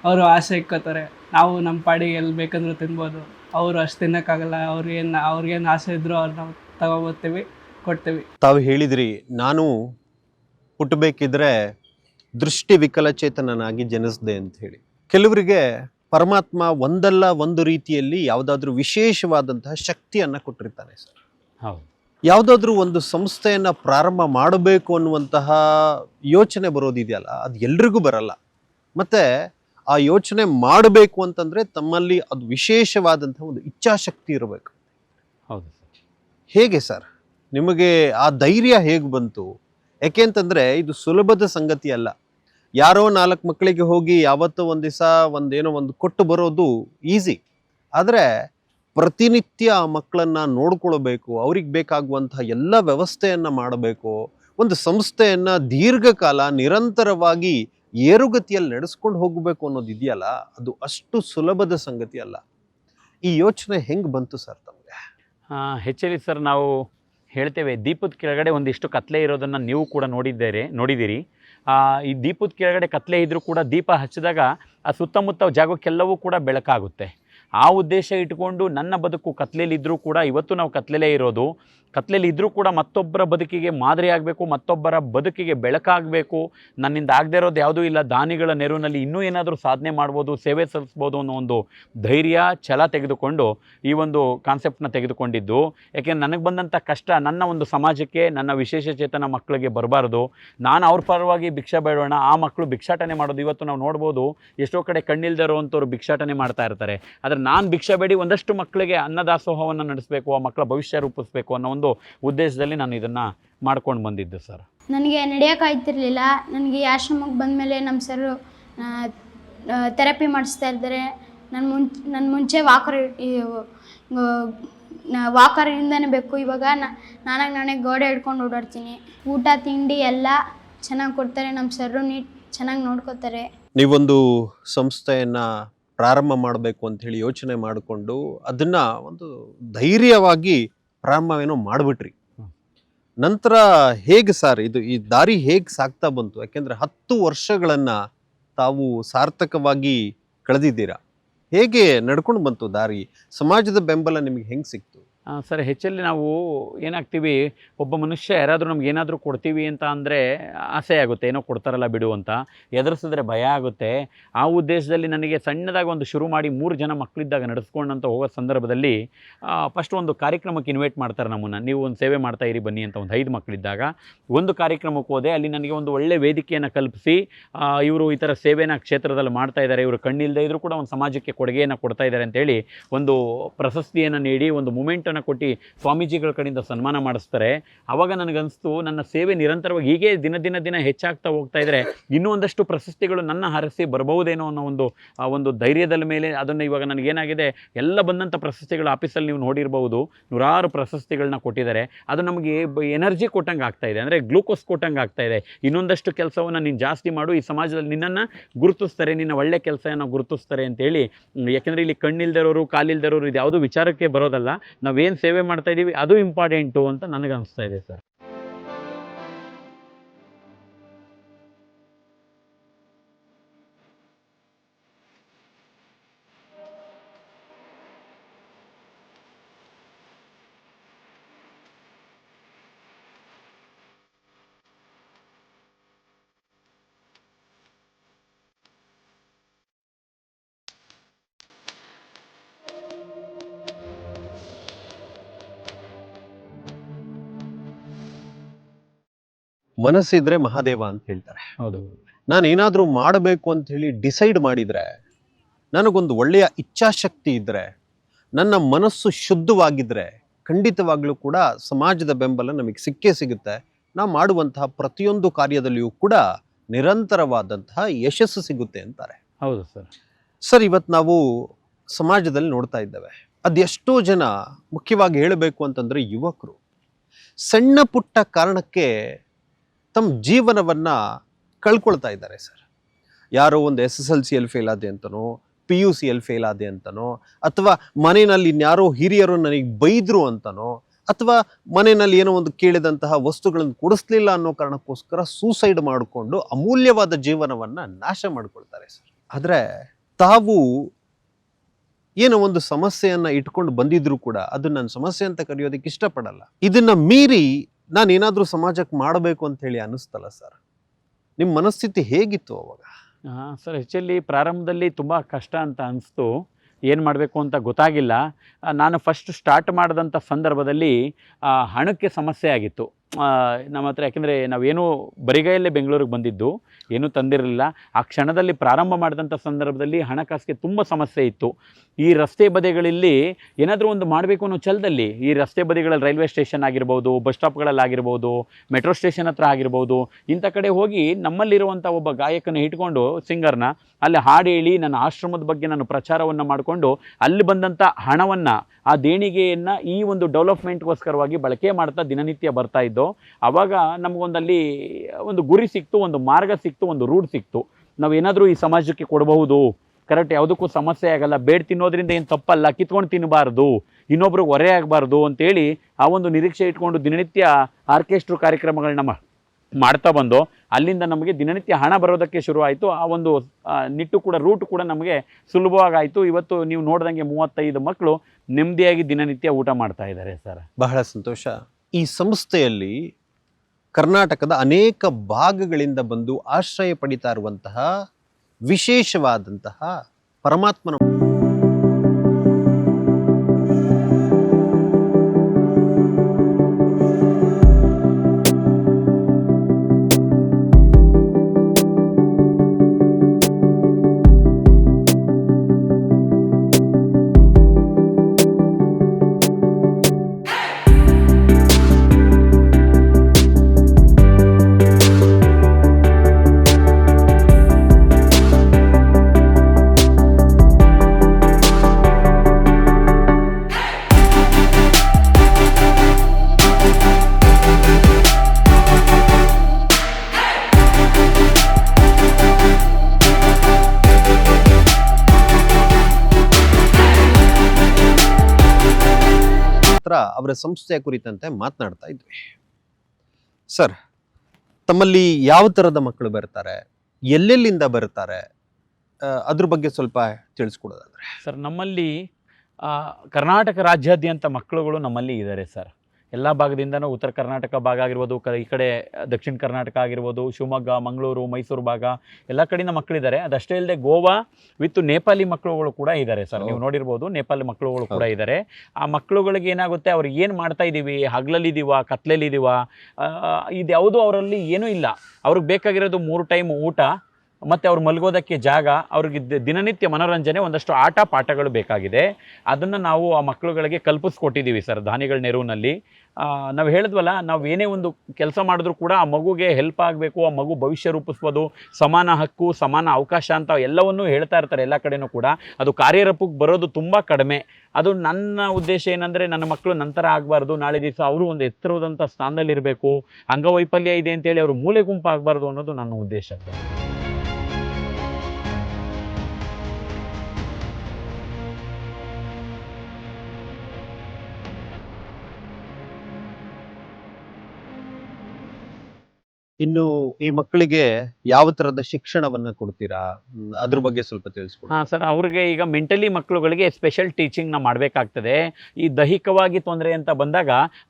ಅವರು ಆಸೆ ಇಕ್ಕೋತಾರೆ. ನಾವು ನಮ್ಮ ಪಾಡಿಗೆ ಎಲ್ಲಿ ಬೇಕಂದ್ರೂ ತಿನ್ಬೋದು. ಅವರು ಅಷ್ಟು ತಿನ್ನೋಕ್ಕಾಗಲ್ಲ ಅವ್ರಿಗೇನು ಅವ್ರಿಗೇನು ಆಸೆ ಇದ್ದರೂ ಅವ್ರು ನಾವು ತಗೊಬರ್ತೀವಿ ಕೊಡ್ತೀವಿ. ತಾವು ಹೇಳಿದ್ರಿ ನಾನು ಹುಟ್ಟಬೇಕಿದ್ರೆ ದೃಷ್ಟಿ ವಿಕಲಚೇತನನಾಗಿ ಜನಿಸಿದೆ ಅಂತ ಹೇಳಿ. ಕೆಲವರಿಗೆ ಪರಮಾತ್ಮ ಒಂದಲ್ಲ ಒಂದು ರೀತಿಯಲ್ಲಿ ಯಾವುದಾದ್ರೂ ವಿಶೇಷವಾದಂತಹ ಶಕ್ತಿಯನ್ನು ಕೊಟ್ಟಿರ್ತಾನೆ ಸರ್. ಹೌದು. ಯಾವುದಾದ್ರೂ ಒಂದು ಸಂಸ್ಥೆಯನ್ನು ಪ್ರಾರಂಭ ಮಾಡಬೇಕು ಅನ್ನುವಂತಹ ಯೋಚನೆ ಬರೋದಿದೆಯಲ್ಲ ಅದು ಎಲ್ರಿಗೂ ಬರಲ್ಲ. ಮತ್ತು ಆ ಯೋಚನೆ ಮಾಡಬೇಕು ಅಂತಂದರೆ ತಮ್ಮಲ್ಲಿ ಅದು ವಿಶೇಷವಾದಂಥ ಒಂದು ಇಚ್ಛಾಶಕ್ತಿ ಇರಬೇಕು. ಹೌದು ಸರ್. ಹೇಗೆ ಸರ್? ನಿಮಗೆ ಆ ಧೈರ್ಯ ಹೇಗೆ ಬಂತು? ಯಾಕೆ ಅಂತಂದ್ರೆ ಇದು ಸುಲಭದ ಸಂಗತಿ ಅಲ್ಲ. ಯಾರೋ ನಾಲ್ಕು ಮಕ್ಕಳಿಗೆ ಹೋಗಿ ಯಾವತ್ತೋ ಒಂದು ದಿವಸ ಒಂದೇನೋ ಒಂದು ಕೊಟ್ಟು ಬರೋದು ಈಸಿ. ಆದರೆ ಪ್ರತಿನಿತ್ಯ ಆ ಮಕ್ಕಳನ್ನ ನೋಡ್ಕೊಳ್ಬೇಕು, ಅವ್ರಿಗೆ ಬೇಕಾಗುವಂತಹ ಎಲ್ಲ ವ್ಯವಸ್ಥೆಯನ್ನು ಮಾಡಬೇಕು, ಒಂದು ಸಂಸ್ಥೆಯನ್ನ ದೀರ್ಘಕಾಲ ನಿರಂತರವಾಗಿ ಏರುಗತಿಯಲ್ಲಿ ನಡೆಸ್ಕೊಂಡು ಹೋಗಬೇಕು ಅನ್ನೋದು ಇದೆಯಲ್ಲ, ಅದು ಅಷ್ಟು ಸುಲಭದ ಸಂಗತಿ ಅಲ್ಲ. ಈ ಯೋಚನೆ ಹೆಂಗೆ ಬಂತು ಸರ್ ತಮಗೆ? ಹೆಚ್ಚಲಿ ಸರ್ ನಾವು ಹೇಳ್ತೇವೆ, ದೀಪದ ಕೆಳಗಡೆ ಒಂದಿಷ್ಟು ಕತ್ಲೆ ಇರೋದನ್ನು ನೀವು ಕೂಡ ನೋಡಿದ್ದೀರಿ ನೋಡಿದ್ದೀರಿ ಈ ದೀಪದ ಕೆಳಗಡೆ ಕತ್ಲೆ ಇದ್ದರೂ ಕೂಡ ದೀಪ ಹಚ್ಚಿದಾಗ ಆ ಸುತ್ತಮುತ್ತ ಜಾಗಕ್ಕೆಲ್ಲವೂ ಕೂಡ ಬೆಳಕಾಗುತ್ತೆ. ಆ ಉದ್ದೇಶ ಇಟ್ಕೊಂಡು ನನ್ನ ಬದುಕು ಕತ್ಲೆಯಲ್ಲಿದ್ದರೂ ಕೂಡ ಇವತ್ತು ನಾವು ಕತ್ಲೆಲೇ ಇರೋದು. ಕತ್ಲೆಯಲ್ಲಿ ಇದ್ದರೂ ಕೂಡ ಮತ್ತೊಬ್ಬರ ಬದುಕಿಗೆ ಮಾದರಿ ಆಗಬೇಕು, ಮತ್ತೊಬ್ಬರ ಬದುಕಿಗೆ ಬೆಳಕಾಗಬೇಕು ನನ್ನಿಂದ ಆಗದೆ ಇರೋದು ಯಾವುದೂ ಇಲ್ಲ. ದಾನಿಗಳ ನೆರವಿನಲ್ಲಿ ಇನ್ನೂ ಏನಾದರೂ ಸಾಧನೆ ಮಾಡ್ಬೋದು, ಸೇವೆ ಸಲ್ಲಿಸ್ಬೋದು ಅನ್ನೋ ಒಂದು ಧೈರ್ಯ, ಛಲ ತೆಗೆದುಕೊಂಡು ಈ ಒಂದು ಕಾನ್ಸೆಪ್ಟನ್ನ ತೆಗೆದುಕೊಂಡಿದ್ದು. ಯಾಕೆಂದರೆ ನನಗೆ ಬಂದಂಥ ಕಷ್ಟ ನನ್ನ ಒಂದು ಸಮಾಜಕ್ಕೆ, ನನ್ನ ವಿಶೇಷ ಚೇತನ ಮಕ್ಕಳಿಗೆ ಬರಬಾರ್ದು. ನಾನು ಅವ್ರ ಪರವಾಗಿ ಭಿಕ್ಷಾ ಬೇಡೋಣ, ಆ ಮಕ್ಕಳು ಭಿಕ್ಷಾಟನೆ ಮಾಡೋದು. ಇವತ್ತು ನಾವು ನೋಡ್ಬೋದು ಎಷ್ಟೋ ಕಡೆ ಕಣ್ಣಿಲ್ದೇ ಇರುವಂಥವ್ರು ಭಿಕ್ಷಾಟನೆ ಮಾಡ್ತಾ ಇರ್ತಾರೆ. ಆದರೆ ನಾನು ಭಿಕ್ಷೆ ಬೇಡಿ ಒಂದಷ್ಟು ಮಕ್ಕಳಿಗೆ ಅನ್ನದಾಸೋಹವನ್ನು ನಡೆಸಬೇಕು ಆ ಮಕ್ಕಳ ಭವಿಷ್ಯ ರೂಪಿಸಬೇಕು ಅನ್ನೋ ಒಂದು ಉದ್ದೇಶದಲ್ಲಿ ನಾನು ಇದನ್ನು ಮಾಡ್ಕೊಂಡು ಬಂದಿದ್ದು ಸರ್. ನನಗೆ ನಡೆಯೋಕ್ಕಾಯ್ತಿರ್ಲಿಲ್ಲ ನನಗೆ ಈ ಆಶ್ರಮಕ್ಕೆ ಬಂದಮೇಲೆ ನಮ್ಮ ಸರು ಥೆರಪಿ ಮಾಡಿಸ್ತಾ ಇದ್ದಾರೆ. ನನ್ನ ಮುಂಚೆ ನನ್ನ ಮುಂಚೆ ವಾಕರ್ ವಾಕರಿಂದನೇ ಬೇಕು. ಇವಾಗ ನಾನಾಗ ನಾನೇ ಗೋಡೆ ಹಿಡ್ಕೊಂಡು ಓಡಾಡ್ತೀನಿ. ಊಟ ತಿಂಡಿ ಎಲ್ಲ ಚೆನ್ನಾಗಿ ಕೊಡ್ತಾರೆ ನಮ್ಮ ಸರ್ರು ನೀಟ್ ಚೆನ್ನಾಗಿ ನೋಡ್ಕೋತಾರೆ. ನೀವೊಂದು ಸಂಸ್ಥೆಯನ್ನ ಪ್ರಾರಂಭ ಮಾಡಬೇಕು ಅಂತ ಹೇಳಿ ಯೋಚನೆ ಮಾಡಿಕೊಂಡು ಅದನ್ನ ಒಂದು ಧೈರ್ಯವಾಗಿ ಪ್ರಾರಂಭವೇನೋ ಮಾಡಿಬಿಟ್ರಿ. ನಂತರ ಹೇಗೆ ಸರ್ ಇದು ಈ ದಾರಿ ಹೇಗೆ ಸಾಗ್ತಾ ಬಂತು? ಯಾಕೆಂದ್ರೆ ಹತ್ತು ವರ್ಷಗಳನ್ನ ತಾವು ಸಾರ್ಥಕವಾಗಿ ಕಳೆದಿದ್ದೀರಾ? ಹೇಗೆ ನಡ್ಕೊಂಡು ಬಂತು ದಾರಿ? ಸಮಾಜದ ಬೆಂಬಲ ನಿಮಗೆ ಹೆಂಗೆ ಸಿಕ್ತು? ಸರ್, ಹೆಚ್ಚಲ್ಲಿ ನಾವು ಏನಾಗ್ತೀವಿ, ಒಬ್ಬ ಮನುಷ್ಯ ಯಾರಾದರೂ ನಮ್ಗೆ ಏನಾದರೂ ಕೊಡ್ತೀವಿ ಅಂತ ಅಂದರೆ ಆಸೆ ಆಗುತ್ತೆ, ಏನೋ ಕೊಡ್ತಾರಲ್ಲ ಬಿಡು ಅಂತ. ಎದುರಿಸಿದ್ರೆ ಭಯ ಆಗುತ್ತೆ. ಆ ಉದ್ದೇಶದಲ್ಲಿ ನನಗೆ ಸಣ್ಣದಾಗಿ ಒಂದು ಶುರು ಮಾಡಿ ಮೂರು ಜನ ಮಕ್ಕಳಿದ್ದಾಗ ನಡೆಸ್ಕೊಂಡಂತ ಹೋಗೋ ಸಂದರ್ಭದಲ್ಲಿ ಫಸ್ಟ್ ಒಂದು ಕಾರ್ಯಕ್ರಮಕ್ಕೆ ಇನ್ವೈಟ್ ಮಾಡ್ತಾರೆ ನಮ್ಮನ್ನು. ನೀವು ಒಂದು ಸೇವೆ ಮಾಡ್ತಾ ಇರಿ, ಬನ್ನಿ ಅಂತ ಒಂದು ಐದು ಮಕ್ಕಳಿದ್ದಾಗ ಒಂದು ಕಾರ್ಯಕ್ರಮಕ್ಕೆ ಹೋದೆ, ಅಲ್ಲಿ ನನಗೆ ಒಂದು ಒಳ್ಳೆ ವೇದಿಕೆಯನ್ನು ಕಲ್ಪಿಸಿ ಇವರು ಈ ಥರ ಸೇವೆನ ಕ್ಷೇತ್ರದಲ್ಲಿ ಮಾಡ್ತಾ ಇದ್ದಾರೆ ಇವರು ಕಣ್ಣಿಲ್ಲದೆ ಇದ್ದರೂ ಕೂಡ ಒಂದು ಸಮಾಜಕ್ಕೆ ಕೊಡುಗೆಯನ್ನು ಕೊಡ್ತಾ ಇದ್ದಾರೆ ಅಂತೇಳಿ ಒಂದು ಪ್ರಶಸ್ತಿಯನ್ನು ನೀಡಿ, ಒಂದು ಮೂಮೆಂಟನ್ನು ಕೊಟ್ಟು ಸ್ವಾಮೀಜಿಗಳ ಕಡೆಯಿಂದ ಸನ್ಮಾನ ಮಾಡಿಸ್ತಾರೆ. ಆವಾಗ ನನಗನ್ನಿಸ್ತು ನನ್ನ ಸೇವೆ ನಿರಂತರವಾಗಿ ಹೀಗೆ ದಿನ ದಿನ ದಿನ ಹೆಚ್ಚಾಗ್ತಾ ಹೋಗ್ತಾ ಇದ್ದರೆ ಇನ್ನೂ ಒಂದಷ್ಟು ಪ್ರಶಸ್ತಿಗಳು ನನ್ನ ಹರಸಿ ಬರಬಹುದೇನೋ ಅನ್ನೋ ಒಂದು ಒಂದು ಧೈರ್ಯದ ಮೇಲೆ ಅದನ್ನು ಇವಾಗ ನನಗೇನಾಗಿದೆ, ಎಲ್ಲ ಬಂದಂಥ ಪ್ರಶಸ್ತಿಗಳು ಆಫೀಸಲ್ಲಿ ನೀವು ನೋಡಿರ್ಬೋದು ನೂರಾರು ಪ್ರಶಸ್ತಿಗಳನ್ನ ಕೊಟ್ಟಿದ್ದಾರೆ. ಅದು ನಮಗೆ ಎನರ್ಜಿ ಕೊಟ್ಟಂಗೆ ಆಗ್ತಾ ಇದೆ. ಅಂದರೆ ಗ್ಲೂಕೋಸ್ ಕೊಟ್ಟಂಗೆ ಆಗ್ತಾ ಇದೆ. ಇನ್ನೊಂದಷ್ಟು ಕೆಲಸವನ್ನು ನೀನು ಜಾಸ್ತಿ ಮಾಡು, ಈ ಸಮಾಜದಲ್ಲಿ ನಿನ್ನನ್ನು ಗುರುತಿಸ್ತಾರೆ, ನಿನ್ನ ಒಳ್ಳೆ ಕೆಲಸವನ್ನು ಗುರುತಿಸ್ತಾರೆ ಅಂತೇಳಿ, ಯಾಕೆಂದರೆ ಇಲ್ಲಿ ಕಣ್ಣಿಲ್ದಿರೋರು, ಕಾಲಿಲ್ದಿರೋರು ಇದು ಯಾವುದೂ ವಿಚಾರಕ್ಕೆ ಬರೋದಲ್ಲ. ನಾವೇನು ಸೇವೆ ಮಾಡ್ತಾ ಇದ್ದೀವಿ ಅದು ಇಂಪಾರ್ಟೆಂಟು ಅಂತ ನನಗೆ ಅನಿಸ್ತಾ ಇದೆ ಸರ್. ಮನಸ್ಸಿದ್ರೆ ಮಹಾದೇವ ಅಂತ ಹೇಳ್ತಾರೆ. ಹೌದು. ನಾನು ಏನಾದರೂ ಮಾಡಬೇಕು ಅಂತ ಹೇಳಿ ಡಿಸೈಡ್ ಮಾಡಿದರೆ ನನಗೊಂದು ಒಳ್ಳೆಯ ಇಚ್ಛಾಶಕ್ತಿ ಇದ್ದರೆ ನನ್ನ ಮನಸ್ಸು ಶುದ್ಧವಾಗಿದ್ದರೆ ಖಂಡಿತವಾಗಲೂ ಕೂಡ ಸಮಾಜದ ಬೆಂಬಲ ನಮಗೆ ಸಿಕ್ಕೇ ಸಿಗುತ್ತೆ. ನಾವು ಮಾಡುವಂತಹ ಪ್ರತಿಯೊಂದು ಕಾರ್ಯದಲ್ಲಿಯೂ ಕೂಡ ನಿರಂತರವಾದಂತಹ ಯಶಸ್ಸು ಸಿಗುತ್ತೆ ಅಂತಾರೆ. ಹೌದು ಸರ್. ಸರ್ ಇವತ್ತು ನಾವು ಸಮಾಜದಲ್ಲಿ ನೋಡ್ತಾ ಇದ್ದೇವೆ. ಅದೆಷ್ಟೋ ಜನ ಮುಖ್ಯವಾಗಿ ಹೇಳಬೇಕು ಅಂತಂದರೆ ಯುವಕರು. ಸಣ್ಣ ಪುಟ್ಟ ಕಾರಣಕ್ಕೆ ತಮ್ಮ ಜೀವನವನ್ನ ಕಳ್ಕೊಳ್ತಾ ಇದ್ದಾರೆ, ಸರ್. ಯಾರೋ ಒಂದು ಎಸ್ ಎಸ್ ಎಲ್ ಸಿಯಲ್ಲಿ ಫೇಲ್ ಆದೆ ಅಂತನೋ, ಪಿ ಯು ಸಿಯಲ್ಲಿ ಫೇಲ್ ಆದೆ ಅಂತನೋ, ಅಥವಾ ಮನೆಯಲ್ಲಿ ಇನ್ಯಾರೋ ಹಿರಿಯರು ನನಗೆ ಬೈದರು ಅಂತನೋ, ಅಥವಾ ಮನೆಯಲ್ಲಿ ಏನೋ ಒಂದು ಕೇಳಿದಂತಹ ವಸ್ತುಗಳನ್ನು ಕೊಡಿಸ್ಲಿಲ್ಲ ಅನ್ನೋ ಕಾರಣಕ್ಕೋಸ್ಕರ ಸೂಸೈಡ್ ಮಾಡಿಕೊಂಡು ಅಮೂಲ್ಯವಾದ ಜೀವನವನ್ನ ನಾಶ ಮಾಡ್ಕೊಳ್ತಾರೆ, ಸರ್. ಆದರೆ ತಾವು ಏನೋ ಒಂದು ಸಮಸ್ಯೆಯನ್ನು ಇಟ್ಕೊಂಡು ಬಂದಿದ್ರು ಕೂಡ ಅದು ನನ್ನ ಸಮಸ್ಯೆ ಅಂತ ಕರೆಯೋದಕ್ಕೆ ಇಷ್ಟಪಡಲ್ಲ. ಇದನ್ನ ಮೀರಿ ನಾನು ಏನಾದರೂ ಸಮಾಜಕ್ಕೆ ಮಾಡಬೇಕು ಅಂತ ಹೇಳಿ ಅನ್ನಿಸ್ತಲ್ಲ ಸರ್? ನಿಮ್ಮ ಮನಸ್ಥಿತಿ ಹೇಗಿತ್ತು ಅವಾಗ? ಹಾಂ, ಸರ್ ಆ್ಯಕ್ಚುಲಿ ಪ್ರಾರಂಭದಲ್ಲಿ ತುಂಬ ಕಷ್ಟ ಅಂತ ಅನಿಸ್ತು. ಏನು ಮಾಡಬೇಕು ಅಂತ ಗೊತ್ತಾಗಿಲ್ಲ. ನಾನು ಫಸ್ಟ್ ಸ್ಟಾರ್ಟ್ ಮಾಡಿದಂಥ ಸಂದರ್ಭದಲ್ಲಿ ಹಣಕ್ಕೆ ಸಮಸ್ಯೆ ಆಗಿತ್ತು. ನಮ್ಮ ಹತ್ರ ಯಾಕೆಂದರೆ ನಾವೇನು ಬರಿಗೈಯಲ್ಲೇ ಬೆಂಗಳೂರಿಗೆ ಬಂದಿದ್ದು, ಏನೂ ತಂದಿರಲಿಲ್ಲ. ಆ ಕ್ಷಣದಲ್ಲಿ ಪ್ರಾರಂಭ ಮಾಡಿದಂಥ ಸಂದರ್ಭದಲ್ಲಿ ಹಣಕಾಸಿಗೆ ತುಂಬ ಸಮಸ್ಯೆ ಇತ್ತು. ಈ ರಸ್ತೆ ಬದಿಗಳಲ್ಲಿ ಏನಾದರೂ ಒಂದು ಮಾಡಬೇಕು ಅನ್ನೋ ಛಲದಲ್ಲಿ ಈ ರಸ್ತೆ ಬದಿಗಳಲ್ಲಿ ರೈಲ್ವೆ ಸ್ಟೇಷನ್ ಆಗಿರ್ಬೋದು, ಬಸ್ ಸ್ಟಾಪ್ಗಳಲ್ಲಿ ಆಗಿರ್ಬೋದು, ಮೆಟ್ರೋ ಸ್ಟೇಷನ್ ಹತ್ರ ಆಗಿರ್ಬೋದು, ಇಂಥ ಕಡೆ ಹೋಗಿ ನಮ್ಮಲ್ಲಿರುವಂಥ ಒಬ್ಬ ಗಾಯಕನ ಇಟ್ಕೊಂಡು ಸಿಂಗರ್ನ ಅಲ್ಲಿ ಹಾಡು ಹೇಳಿ ನನ್ನ ಆಶ್ರಮದ ಬಗ್ಗೆ ನಾನು ಪ್ರಚಾರವನ್ನು ಮಾಡಿಕೊಂಡು ಅಲ್ಲಿ ಬಂದಂಥ ಹಣವನ್ನು, ಆ ದೇಣಿಗೆಯನ್ನು ಈ ಒಂದು ಡೆವಲಪ್ಮೆಂಟ್ಗೋಸ್ಕರವಾಗಿ ಬಳಕೆ ಮಾಡ್ತಾ ದಿನನಿತ್ಯ ಬರ್ತಾ ಇದ್ದೋ ಆವಾಗ ನಮಗೊಂದಲ್ಲಿ ಒಂದು ಗುರಿ ಸಿಕ್ತು, ಒಂದು ಮಾರ್ಗ ಸಿಕ್ತು, ಒಂದು ರೂಟ್ ಸಿಕ್ತು. ನಾವೇನಾದರೂ ಈ ಸಮಾಜಕ್ಕೆ ಕೊಡಬಹುದು? ಕರೆಕ್ಟ್ ಯಾವುದಕ್ಕೂ ಸಮಸ್ಯೆ ಆಗಲ್ಲ. ಬೇಡ ತಿನ್ನೋದ್ರಿಂದ ಏನು ತಪ್ಪಲ್ಲ. ಕಿತ್ಕೊಂಡು ತಿನ್ನಬಾರ್ದು. ಇನ್ನೊಬ್ರಿಗೆ ಹೊರೆ ಆಗಬಾರ್ದು ಅಂತೇಳಿ ಆ ಒಂದು ನಿರೀಕ್ಷೆ ಇಟ್ಕೊಂಡು ದಿನನಿತ್ಯ ಆರ್ಕೆಸ್ಟ್ರು ಕಾರ್ಯಕ್ರಮಗಳನ್ನ ಮಾಡ್ತಾ ಬಂದು ಅಲ್ಲಿಂದ ನಮಗೆ ದಿನನಿತ್ಯ ಹಣ ಬರೋದಕ್ಕೆ ಶುರುವಾಯಿತು ಆ ಒಂದು ನಿಟ್ಟು ಕೂಡ, ರೂಟ್ ಕೂಡ ನಮಗೆ ಸುಲಭವಾಗಾಯಿತು. ಇವತ್ತು ನೀವು ನೋಡ್ದಂಗೆ ಮೂವತ್ತೈದು ಮಕ್ಕಳು ನೆಮ್ಮದಿಯಾಗಿ ದಿನನಿತ್ಯ ಊಟ ಮಾಡ್ತಾ ಇದ್ದಾರೆ ಸರ್. ಬಹಳ ಸಂತೋಷ. ಈ ಸಂಸ್ಥೆಯಲ್ಲಿ ಕರ್ನಾಟಕದ ಅನೇಕ ಭಾಗಗಳಿಂದ ಬಂದು ಆಶ್ರಯ ಪಡಿತಾ ಇರುವಂತಹ ವಿಶೇಷವಾದಂತಹ ಪರಮಾತ್ಮನ ಅವರ ಸಂಸ್ಥೆಯ ಕುರಿತಂತೆ ಮಾತನಾಡ್ತಾ ಇದ್ವಿ. ಸರ್ ತಮ್ಮಲ್ಲಿ ಯಾವ ಥರದ ಮಕ್ಕಳು ಬರ್ತಾರೆ ಎಲ್ಲೆಲ್ಲಿಂದ ಬರ್ತಾರೆ ಅದ್ರ ಬಗ್ಗೆ ಸ್ವಲ್ಪ ತಿಳಿಸ್ಕೊಡೋದಾದ್ರೆ. ಸರ್ ನಮ್ಮಲ್ಲಿ ಕರ್ನಾಟಕ ರಾಜ್ಯಾದ್ಯಂತ ಮಕ್ಕಳುಗಳು ನಮ್ಮಲ್ಲಿ ಇದ್ದಾರೆ ಸರ್. ಎಲ್ಲ ಭಾಗದಿಂದನೂ ಉತ್ತರ ಕರ್ನಾಟಕ ಭಾಗ ಆಗಿರ್ಬೋದು ಕ ಈ ಕಡೆ ದಕ್ಷಿಣ ಕರ್ನಾಟಕ ಆಗಿರ್ಬೋದು ಶಿವಮೊಗ್ಗ ಮಂಗಳೂರು ಮೈಸೂರು ಭಾಗ ಎಲ್ಲ ಕಡೆಯಿಂದ ಮಕ್ಕಳಿದ್ದಾರೆ ಅದಷ್ಟೇ ಇಲ್ಲದೆ ಗೋವಾ ವಿತ್ ನೇಪಾಳಿ ಮಕ್ಕಳುಗಳು ಕೂಡ ಇದ್ದಾರೆ ಸರ್. ನೀವು. ನೋಡಿರ್ಬೋದು ನೇಪಾಳಿ ಮಕ್ಕಳುಗಳು ಕೂಡ ಇದ್ದಾರೆ ಆ ಮಕ್ಕಳುಗಳಿಗೆ ಏನಾಗುತ್ತೆ ಅವ್ರು ಏನು ಮಾಡ್ತಾ ಇದ್ದೀವಿ ಹಗಲಲ್ಲಿದ್ದೀವ ಕತ್ಲಲ್ಲಿದ್ದೀವ ಇದು ಯಾವುದೂ ಅವರಲ್ಲಿ ಏನೂ ಇಲ್ಲ. ಅವ್ರಿಗೆ ಬೇಕಾಗಿರೋದು ಮೂರು ಟೈಮ್ ಊಟ ಮತ್ತು ಅವ್ರು ಮಲಗೋದಕ್ಕೆ ಜಾಗ, ಅವ್ರಿಗೆ ದಿನನಿತ್ಯ ಮನೋರಂಜನೆ ಒಂದಷ್ಟು ಆಟ ಪಾಠಗಳು ಬೇಕಾಗಿದೆ. ಅದನ್ನು ನಾವು ಆ ಮಕ್ಕಳುಗಳಿಗೆ ಕಲ್ಪಿಸ್ಕೊಟ್ಟಿದ್ದೀವಿ ಸರ್ ದಾನಿಗಳ ನೆರವಿನಲ್ಲಿ. ನಾವು ಹೇಳಿದ್ವಲ್ಲ, ನಾವು ಏನೇ ಒಂದು ಕೆಲಸ ಮಾಡಿದ್ರೂ ಕೂಡ ಆ ಮಗುಗೆ ಹೆಲ್ಪ್ ಆಗಬೇಕು, ಆ ಮಗು ಭವಿಷ್ಯ ರೂಪಿಸ್ಬೋದು, ಸಮಾನ ಹಕ್ಕು, ಸಮಾನ ಅವಕಾಶ ಅಂತ ಎಲ್ಲವನ್ನೂ ಹೇಳ್ತಾ ಇರ್ತಾರೆ ಎಲ್ಲ ಕಡೆಯೂ ಕೂಡ. ಅದು ಕಾರ್ಯರೂಪಕ್ಕೆ ಬರೋದು ತುಂಬ ಕಡಿಮೆ. ಅದು ನನ್ನ ಉದ್ದೇಶ ಏನಂದರೆ, ನನ್ನ ಮಕ್ಕಳು ನಂತರ ಆಗಬಾರ್ದು, ನಾಳೆ ದಿವಸ ಅವರು ಒಂದು ಎತ್ತರವಾದಂಥ ಸ್ಥಾನದಲ್ಲಿರಬೇಕು, ಅಂಗವೈಫಲ್ಯ ಇದೆ ಅಂತೇಳಿ ಅವರು ಮೂಲೆ ಗುಂಪು ಆಗಬಾರ್ದು ಅನ್ನೋದು ನನ್ನ ಉದ್ದೇಶ ಇನ್ನು ಈ ಮಕ್ಕಳಿಗೆ ಯಾವ ತರದ ಶಿಕ್ಷಣವನ್ನ ಕೊಡ್ತೀರಾ? ಅದ್ರ ಬಗ್ಗೆ ಸ್ವಲ್ಪ ತಿಳಿಸ್ಕೊಡಿ. ಹಾಂ, ಸರ್, ಅವ್ರಿಗೆ ಈಗ ಮೆಂಟಲಿ ಮಕ್ಕಳುಗಳಿಗೆ ಸ್ಪೆಷಲ್ ಟೀಚಿಂಗ್ನ ಮಾಡಬೇಕಾಗ್ತದೆ. ಈ ದೈಹಿಕವಾಗಿ ತೊಂದರೆ ಅಂತ ಬಂದಾಗ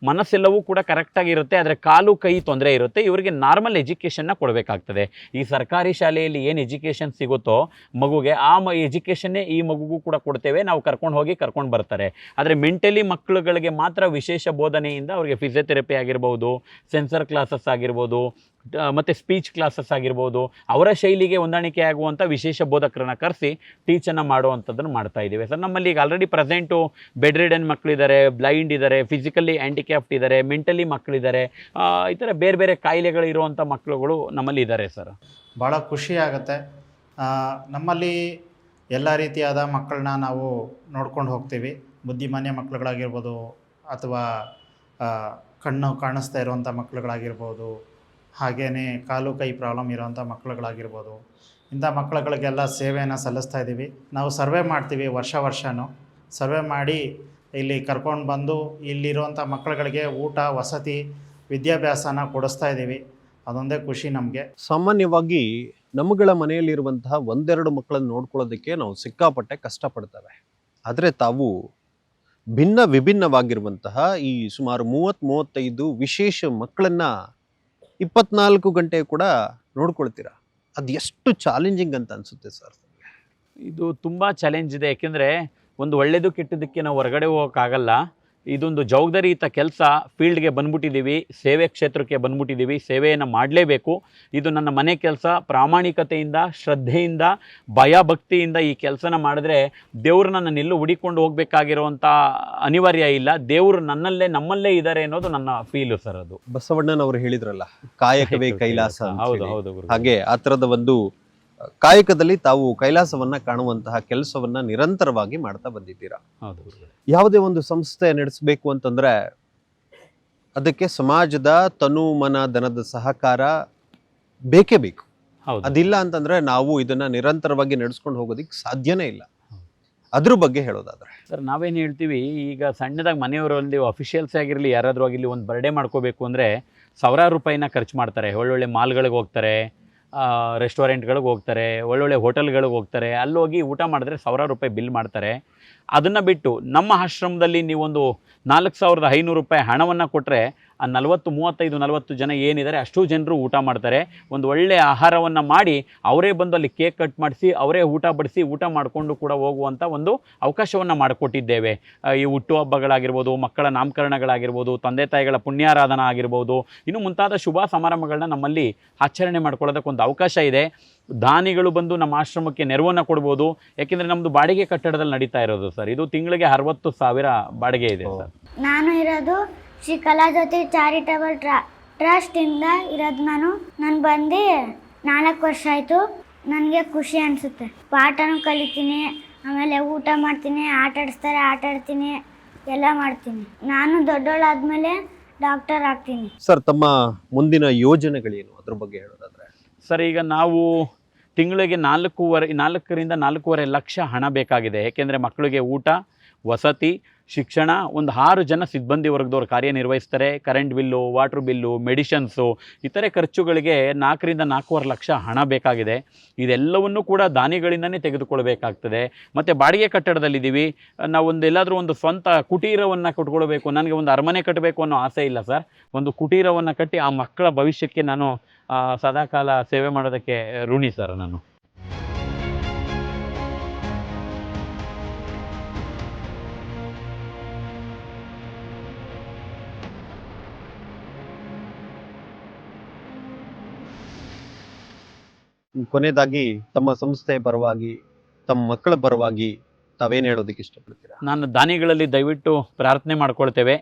ಮನಸ್ಸೆಲ್ಲವೂ ಕೂಡ ಕರೆಕ್ಟಾಗಿರುತ್ತೆ ಆದರೆ ಕಾಲು ಕೈ ತೊಂದರೆ ಇರುತ್ತೆ. ಇವರಿಗೆ ನಾರ್ಮಲ್ ಎಜುಕೇಷನ್ನ ಕೊಡಬೇಕಾಗ್ತದೆ. ಈ ಸರ್ಕಾರಿ ಶಾಲೆಯಲ್ಲಿ ಏನು ಎಜುಕೇಷನ್ ಸಿಗುತ್ತೋ ಮಗುಗೆ ಆ ಮ ಎಜುಕೇಷನ್ನೇ ಈ ಮಗುಗೂ ಕೂಡ ಕೊಡ್ತೇವೆ. ನಾವು ಕರ್ಕೊಂಡು ಹೋಗಿ ಕರ್ಕೊಂಡು ಬರ್ತಾರೆ. ಆದರೆ ಮೆಂಟಲಿ ಮಕ್ಕಳುಗಳಿಗೆ ಮಾತ್ರ ವಿಶೇಷ ಬೋಧನೆಯಿಂದ ಅವರಿಗೆ ಫಿಸಿಯೋಥೆರಪಿ ಆಗಿರ್ಬೋದು ಸೆನ್ಸರ್ ಕ್ಲಾಸಸ್ ಆಗಿರ್ಬೋದು ಮತ್ತು ಸ್ಪೀಚ್ ಕ್ಲಾಸಸ್ ಆಗಿರ್ಬೋದು, ಅವರ ಶೈಲಿಗೆ ಹೊಂದಾಣಿಕೆ ಆಗುವಂಥ ವಿಶೇಷ ಬೋಧಕರನ್ನು ಕರೆಸಿ ಟೀಚನ್ನು ಮಾಡುವಂಥದ್ದನ್ನು ಮಾಡ್ತಾ ಇದ್ದೀವಿ. ಸರ್ ನಮ್ಮಲ್ಲಿ ಈಗ ಆಲ್ರೆಡಿ ಪ್ರೆಸೆಂಟು ಬೆಡ್ ರಿಡನ್ ಮಕ್ಕಳಿದ್ದಾರೆ ಬ್ಲೈಂಡ್ ಇದ್ದಾರೆ ಫಿಸಿಕಲಿ ಹ್ಯಾಂಡಿಕ್ಯಾಪ್ಟ್ ಇದ್ದಾರೆ ಮೆಂಟಲಿ ಮಕ್ಕಳಿದ್ದಾರೆ ಈ ಥರ ಬೇರೆ ಬೇರೆ ಕಾಯಿಲೆಗಳಿರುವಂಥ ಮಕ್ಕಳುಗಳು ನಮ್ಮಲ್ಲಿ ಇದ್ದಾರೆ ಸರ್ ಭಾಳ ಖುಷಿ ಆಗುತ್ತೆ. ನಮ್ಮಲ್ಲಿ ಎಲ್ಲ ರೀತಿಯಾದ ಮಕ್ಕಳನ್ನ ನಾವು ನೋಡ್ಕೊಂಡು ಹೋಗ್ತೀವಿ. ಬುದ್ಧಿಮಾನ್ಯ ಮಕ್ಕಳುಗಳಾಗಿರ್ಬೋದು ಅಥವಾ ಕಣ್ಣು ಕಾಣಿಸ್ತಾ ಇರುವಂಥ ಮಕ್ಕಳುಗಳಾಗಿರ್ಬೋದು ಹಾಗೆಯೇ ಕಾಲು ಕೈ ಪ್ರಾಬ್ಲಮ್ ಇರೋವಂಥ ಮಕ್ಕಳುಗಳಾಗಿರ್ಬೋದು ಇಂಥ ಮಕ್ಕಳುಗಳಿಗೆಲ್ಲ ಸೇವೆಯನ್ನು ಸಲ್ಲಿಸ್ತಾ ಇದ್ದೀವಿ. ನಾವು ಸರ್ವೆ ಮಾಡ್ತೀವಿ ವರ್ಷ ವರ್ಷವೂ ಸರ್ವೆ ಮಾಡಿ ಇಲ್ಲಿ ಕರ್ಕೊಂಡು ಬಂದು ಇಲ್ಲಿರುವಂಥ ಮಕ್ಕಳುಗಳಿಗೆ ಊಟ, ವಸತಿ, ವಿದ್ಯಾಭ್ಯಾಸನ ಕೊಡಿಸ್ತಾ ಇದ್ದೀವಿ. ಅದೊಂದೇ ಖುಷಿ ನಮಗೆ. ಸಾಮಾನ್ಯವಾಗಿ ನಮ್ಮಗಳ ಮನೆಯಲ್ಲಿರುವಂತಹ ಒಂದೆರಡು ಮಕ್ಕಳನ್ನು ನೋಡ್ಕೊಳ್ಳೋದಕ್ಕೆ ನಾವು ಸಿಕ್ಕಾಪಟ್ಟೆ ಕಷ್ಟಪಡ್ತೇವೆ. ಆದರೆ ತಾವು ಭಿನ್ನ ವಿಭಿನ್ನವಾಗಿರುವಂತಹ ಈ ಸುಮಾರು ಮೂವತ್ತ್ ಮೂವತ್ತೈದು ವಿಶೇಷ ಮಕ್ಕಳನ್ನ ಇಪ್ಪತ್ನಾಲ್ಕು ಗಂಟೆ ಕೂಡ ನೋಡ್ಕೊಳ್ತೀರಾ? ಅದು ಎಷ್ಟು ಚಾಲೆಂಜಿಂಗ್ ಅಂತ ಅನ್ಸುತ್ತೆ ಸರ್ ಇದು ತುಂಬ ಚಾಲೆಂಜ್ ಇದೆ. ಯಾಕೆಂದರೆ, ಒಂದು ಒಳ್ಳೆಯದು ಕೆಟ್ಟದಕ್ಕೆ ನಾವು ಹೊರಗಡೆ ಹೋಗೋಕ್ಕಾಗಲ್ಲ. ಇದೊಂದು ಜವಾಬ್ದಾರಿಯುತ ಕೆಲಸ ಫೀಲ್ಡ್ಗೆ ಬಂದ್ಬಿಟ್ಟಿದ್ದೀವಿ ಸೇವೆ ಕ್ಷೇತ್ರಕ್ಕೆ ಬಂದ್ಬಿಟ್ಟಿದ್ದೀವಿ ಸೇವೆಯನ್ನು ಮಾಡಲೇಬೇಕು. ಇದು ನನ್ನ ಮನೆ ಕೆಲಸ. ಪ್ರಾಮಾಣಿಕತೆಯಿಂದ ಶ್ರದ್ಧೆಯಿಂದ ಭಯ ಭಕ್ತಿಯಿಂದ ಈ ಕೆಲಸನ ಮಾಡಿದ್ರೆ ದೇವರು ನನ್ನ ಎಲ್ಲೂ ಹುಡಿಕೊಂಡು ಹೋಗಬೇಕಾಗಿರುವಂಥ ಅನಿವಾರ್ಯ ಇಲ್ಲ. ದೇವರು ನನ್ನಲ್ಲೇ ನಮ್ಮಲ್ಲೇ ಇದ್ದಾರೆ ಅನ್ನೋದು ನನ್ನ ಫೀಲು ಸರ್ ಅದು. ಬಸವಣ್ಣನವರು ಹೇಳಿದ್ರಲ್ಲ ಕಾಯಕವೇ ಕೈಲಾಸ ಹೌದು ಹೌದು ಹಾಗೆ ಆ ಥರದ ಒಂದು ಕಾಯಕದಲ್ಲಿ ತಾವು ಕೈಲಾಸವನ್ನ ಕಾಣುವಂತಹ ಕೆಲಸವನ್ನ ನಿರಂತರವಾಗಿ ಮಾಡ್ತಾ ಬಂದಿದ್ದೀರಾ. ಯಾವುದೇ ಒಂದು ಸಂಸ್ಥೆ ನಡೆಸಬೇಕು ಅಂತಂದ್ರೆ ಅದಕ್ಕೆ ಸಮಾಜದ ತನು ಮನ ಧನದ ಸಹಕಾರ ಬೇಕೇ ಬೇಕು. ಹೌದು. ಅದಿಲ್ಲ ಅಂತಂದ್ರೆ ನಾವು ಇದನ್ನ ನಿರಂತರವಾಗಿ ನಡೆಸ್ಕೊಂಡು ಹೋಗೋದಿಕ್ ಸಾಧ್ಯನೇ ಇಲ್ಲ. ಅದ್ರ ಬಗ್ಗೆ ಹೇಳೋದಾದ್ರೆ. ಸರ್ ನಾವೇನು ಹೇಳ್ತೀವಿ ಈಗ ಸಣ್ಣದಾಗಿ ಮನೆಯವರಲ್ಲಿ ಅಫಿಷಿಯಲ್ಸ್ ಆಗಿರಲಿ ಯಾರಾದರೂ ಆಗಿರಲಿ ಒಂದು ಬರ್ಡೇ ಮಾಡ್ಕೋಬೇಕು ಅಂದರೆ ಸಾವಿರಾರು ರೂಪಾಯಿನ ಖರ್ಚು ಮಾಡ್ತಾರೆ. ಒಳ್ಳೊಳ್ಳೆ ಮಾಲ್ಗಳಿಗೆ ಹೋಗ್ತಾರೆ ರೆಸ್ಟೋರೆಂಟ್ಗಳಿಗೆ ಹೋಗ್ತಾರೆ, ಒಳ್ಳೊಳ್ಳೆ ಹೋಟೆಲ್ಗಳಿಗೆ ಹೋಗ್ತಾರೆ ಅಲ್ಲಿ ಹೋಗಿ ಊಟ ಮಾಡಿದ್ರೆ ಸಾವಿರಾರು ರೂಪಾಯಿ ಬಿಲ್ ಮಾಡ್ತಾರೆ. ಅದನ್ನು ಬಿಟ್ಟು ನಮ್ಮ ಆಶ್ರಮದಲ್ಲಿ ನೀವೊಂದು ನಾಲ್ಕು ಸಾವಿರದ ಐನೂರು ರೂಪಾಯಿ ಹಣವನ್ನು ಕೊಟ್ಟರೆ ಆ ನಲವತ್ತು ಮೂವತ್ತೈದು ನಲವತ್ತು ಜನ ಏನಿದ್ದಾರೆ ಅಷ್ಟು ಜನರು ಊಟ ಮಾಡ್ತಾರೆ. ಒಂದು ಒಳ್ಳೆಯ ಆಹಾರವನ್ನು ಮಾಡಿ ಅವರೇ ಬಂದು ಅಲ್ಲಿ ಕೇಕ್ ಕಟ್ ಮಾಡಿಸಿ ಅವರೇ ಊಟ ಬಡಿಸಿ ಊಟ ಮಾಡಿಕೊಂಡು ಕೂಡ ಹೋಗುವಂಥ ಒಂದು ಅವಕಾಶವನ್ನು ಮಾಡಿಕೊಟ್ಟಿದ್ದೇವೆ. ಈ ಈ ಹುಟ್ಟುಹಬ್ಬಗಳಾಗಿರ್ಬೋದು ಮಕ್ಕಳ ನಾಮಕರಣಗಳಾಗಿರ್ಬೋದು ತಂದೆ ತಾಯಿಗಳ ಪುಣ್ಯಾರಾಧನ ಆಗಿರ್ಬೋದು ಇನ್ನು ಮುಂತಾದ ಶುಭ ಸಮಾರಂಭಗಳನ್ನ ನಮ್ಮಲ್ಲಿ ಆಚರಣೆ ಮಾಡ್ಕೊಳ್ಳೋದಕ್ಕೊಂದು ಅವಕಾಶ ಇದೆ. ದಾನಿಗಳು ಬಂದು ನಮ್ಮ ಆಶ್ರಮಕ್ಕೆ ನೆರವನ್ನು ಕೊಡ್ಬೋದು. ಯಾಕೆಂದರೆ ನಮ್ಮದು ಬಾಡಿಗೆ ಕಟ್ಟಡದಲ್ಲಿ ನಡೀತಾ ಇರೋದು ಸರ್. ಇದು ತಿಂಗಳಿಗೆ ಅರವತ್ತು ಸಾವಿರ ಬಾಡಿಗೆ ಇದೆ ಸರ್. ನಾನು ಇರೋದು ಶ್ರೀ ಕಲಾಜ್ಯೋತಿ ಚಾರಿಟಬಲ್ ಟ್ರಾ ಟ್ರಸ್ಟಿಂದ ಇರೋದು ನಾನು. ನಾನು ಬಂದು ನಾಲ್ಕು ವರ್ಷ ಆಯಿತು. ನನಗೆ ಖುಷಿ ಅನಿಸುತ್ತೆ. ಪಾಠನೂ ಕಲಿತೀನಿ ಆಮೇಲೆ ಊಟ ಮಾಡ್ತೀನಿ ಆಟ ಆಡಿಸ್ತಾರೆ ಆಟ ಆಡ್ತೀನಿ ಎಲ್ಲ ಮಾಡ್ತೀನಿ. ನಾನು ದೊಡ್ಡವಳಾದ್ಮೇಲೆ ಡಾಕ್ಟರ್ ಆಗ್ತೀನಿ. ಸರ್ ತಮ್ಮ ಮುಂದಿನ ಯೋಜನೆಗಳೇನು? ಅದ್ರ ಬಗ್ಗೆ ಹೇಳೋದಾದ್ರೆ. ಸರ್ ಈಗ ನಾವು ತಿಂಗಳಿಗೆ ನಾಲ್ಕೂವರೆ ನಾಲ್ಕರಿಂದ ನಾಲ್ಕೂವರೆ ಲಕ್ಷ ಹಣ ಬೇಕಾಗಿದೆ. ಏಕೆಂದರೆ ಮಕ್ಕಳಿಗೆ ಊಟ ವಸತಿ ಶಿಕ್ಷಣ, ಒಂದು ಆರು ಜನ ಸಿಬ್ಬಂದಿ ವರ್ಗದವ್ರು ಕಾರ್ಯನಿರ್ವಹಿಸ್ತಾರೆ. Current bill water bill medicines ಇತರೆ ಖರ್ಚುಗಳಿಗೆ ನಾಲ್ಕರಿಂದ ನಾಲ್ಕೂವರೆ ಲಕ್ಷ ಹಣ ಬೇಕಾಗಿದೆ. ಇದೆಲ್ಲವನ್ನೂ ಕೂಡ ದಾನಿಗಳಿಂದನೇ ತೆಗೆದುಕೊಳ್ಬೇಕಾಗ್ತದೆ. ಮತ್ತು ಬಾಡಿಗೆ ಕಟ್ಟಡದಲ್ಲಿದ್ದೀವಿ. ನಾವು ಒಂದು ಎಲ್ಲಾದರೂ ಒಂದು ಸ್ವಂತ ಕುಟೀರವನ್ನು ಕಟ್ಕೊಳ್ಬೇಕು. ನನಗೆ ಒಂದು ಅರಮನೆ ಕಟ್ಟಬೇಕು ಅನ್ನೋ ಆಸೆ ಇಲ್ಲ ಸರ್. ಒಂದು ಕುಟೀರವನ್ನು ಕಟ್ಟಿ ಆ ಮಕ್ಕಳ ಭವಿಷ್ಯಕ್ಕೆ ನಾನು ಸದಾಕಾಲ ಸೇವೆ ಮಾಡೋದಕ್ಕೆ ಋಣಿ ಸರ್ ನಾನು. ಕೊನೆಯದಾಗಿ ತಮ್ಮ ಸಂಸ್ಥೆ ಪರವಾಗಿ, ತಮ್ಮ ಮಕ್ಕಳ ಪರವಾಗಿ ತಾವೇನು ಹೇಳೋದಕ್ಕೆ ಇಷ್ಟಪಡ್ತೀರಾ? ನಾನು ದಾನಿಗಳಲ್ಲಿ ದಯವಿಟ್ಟು ಪ್ರಾರ್ಥನೆ ಮಾಡ್ಕೊಳ್ತೇವೆ.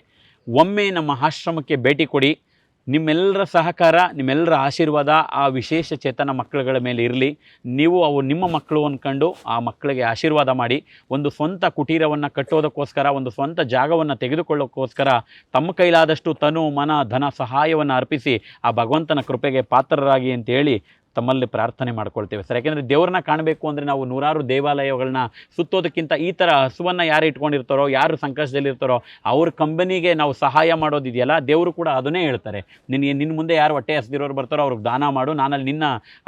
ಒಮ್ಮೆ ನಮ್ಮ ಆಶ್ರಮಕ್ಕೆ ಭೇಟಿ ಕೊಡಿ. ನಿಮ್ಮೆಲ್ಲರ ಸಹಕಾರ, ನಿಮ್ಮೆಲ್ಲರ ಆಶೀರ್ವಾದ, ಆ ವಿಶೇಷ ಚೇತನ ಮಕ್ಕಳುಗಳ ಮೇಲೆ ಇರಲಿ. ನೀವು ಅವು ನಿಮ್ಮ ಮಕ್ಕಳು ಅಂದ್ಕೊಂಡು ಆ ಮಕ್ಕಳಿಗೆ ಆಶೀರ್ವಾದ ಮಾಡಿ. ಒಂದು ಸ್ವಂತ ಕುಟೀರವನ್ನು ಕಟ್ಟೋದಕ್ಕೋಸ್ಕರ, ಒಂದು ಸ್ವಂತ ಜಾಗವನ್ನು ತೆಗೆದುಕೊಳ್ಳೋಕ್ಕೋಸ್ಕರ ತಮ್ಮ ಕೈಲಾದಷ್ಟು ತನು, ಮನ, ಧನ, ಸಹಾಯವನ್ನು ಅರ್ಪಿಸಿ ಆ ಭಗವಂತನ ಕೃಪೆಗೆ ಪಾತ್ರರಾಗಿ ಅಂತೇಳಿ ತಮ್ಮಲ್ಲಿ ಪ್ರಾರ್ಥನೆ ಮಾಡ್ಕೊಳ್ತೇವೆ. ಸರ್, ಯಾಕೆಂದರೆ ದೇವ್ರನ್ನ ಕಾಣಬೇಕು ಅಂದರೆ ನಾವು ನೂರಾರು ದೇವಾಲಯಗಳನ್ನ ಸುತ್ತೋದಕ್ಕಿಂತ ಈ ಥರ ಹಸುವನ್ನು ಯಾರು ಇಟ್ಕೊಂಡಿರ್ತಾರೋ, ಯಾರು ಸಂಕಷ್ಟದಲ್ಲಿರ್ತಾರೋ, ಅವ್ರ ಕಂಬನಿಗೆ ನಾವು ಸಹಾಯ ಮಾಡೋದಿದೆಯಲ್ಲ ದೇವರು ಕೂಡ ಅದನ್ನೇ ಹೇಳ್ತಾರೆ. ನಿನಗೆ ನಿನ್ನ ಮುಂದೆ ಯಾರು ಹೊಟ್ಟೆ ಹಸ್ದಿರೋರು ಬರ್ತಾರೋ ಅವ್ರಿಗೆ ದಾನ ಮಾಡು, ನಾನಲ್ಲಿ ನಿನ್ನ,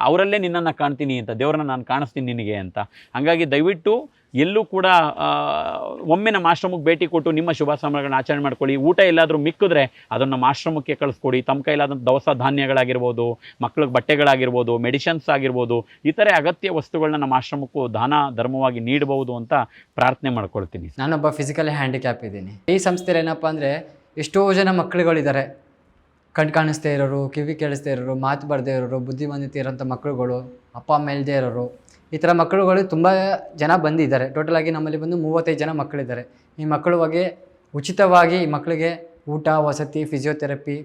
ಅವರಲ್ಲೇ ನಿನ್ನನ್ನು ಕಾಣ್ತೀನಿ ಅಂತ, ದೇವ್ರನ್ನ ನಾನು ಕಾಣಿಸ್ತೀನಿ ನಿನಗೆ ಅಂತ. ಹಾಗಾಗಿ ದಯವಿಟ್ಟು ಎಲ್ಲೂ ಕೂಡ ಒಮ್ಮೆ ನಮ್ಮ ಆಶ್ರಮಕ್ಕೆ ಭೇಟಿ ಕೊಟ್ಟು ನಿಮ್ಮ ಶುಭ ಸಮಾರಂಭಗಳನ್ನ ಆಚರಣೆ ಮಾಡ್ಕೊಳ್ಳಿ. ಊಟ ಎಲ್ಲಾದರೂ ಮಿಕ್ಕಿದ್ರೆ ಅದನ್ನು ನಮ್ಮ ಆಶ್ರಮಕ್ಕೆ ಕಳಿಸ್ಕೊಡಿ. ತಮ್ಮ ಕೈಲಾದಂಥ ದವಸ ಧಾನ್ಯಗಳಾಗಿರ್ಬೋದು ಮಕ್ಕಳಿಗೆ ಬಟ್ಟೆಗಳಾಗಿರ್ಬೋದು, ಮೆಡಿಷನ್ಸ್ ಆಗಿರ್ಬೋದು ಇತರೆ ಅಗತ್ಯ ವಸ್ತುಗಳನ್ನ ನಮ್ಮ ಆಶ್ರಮಕ್ಕೂ ದಾನ ಧರ್ಮವಾಗಿ ನೀಡಬಹುದು ಅಂತ ಪ್ರಾರ್ಥನೆ ಮಾಡ್ಕೊಳ್ತೀನಿ. ನಾನೊಬ್ಬ ಫಿಸಿಕಲಿ ಹ್ಯಾಂಡಿಕ್ಯಾಪ್ ಇದ್ದೀನಿ. ಈ ಸಂಸ್ಥೆಯಲ್ಲಿ ಏನಪ್ಪ ಅಂದರೆ ಎಷ್ಟೋ ಜನ ಮಕ್ಕಳುಗಳಿದ್ದಾರೆ. ಕಣ್ ಕಾಣಿಸ್ದೇ ಇರೋರು, ಕಿವಿ ಕೇಳಿಸ್ದೇ ಇರೋರು, ಮಾತು ಬರದೇ ಇರೋರು ಬುದ್ಧಿಮಾಂದ್ಯತೆ ಇರೋಂಥ ಮಕ್ಕಳುಗಳು, ಅಪ್ಪ ಅಮ್ಮ ಇಲ್ಲದೆ ಇರೋರು. ಈ ಥರ ಮಕ್ಕಳುಗಳು ತುಂಬ ಜನ ಬಂದಿದ್ದಾರೆ. ಟೋಟಲಾಗಿ ನಮ್ಮಲ್ಲಿ ಬಂದು ಮೂವತ್ತೈದು ಜನ ಮಕ್ಕಳಿದ್ದಾರೆ. ಈ ಮಕ್ಕಳು ಬಗ್ಗೆ ಉಚಿತವಾಗಿ ಈ ಮಕ್ಕಳಿಗೆ ಊಟ, ವಸತಿ physiotherapy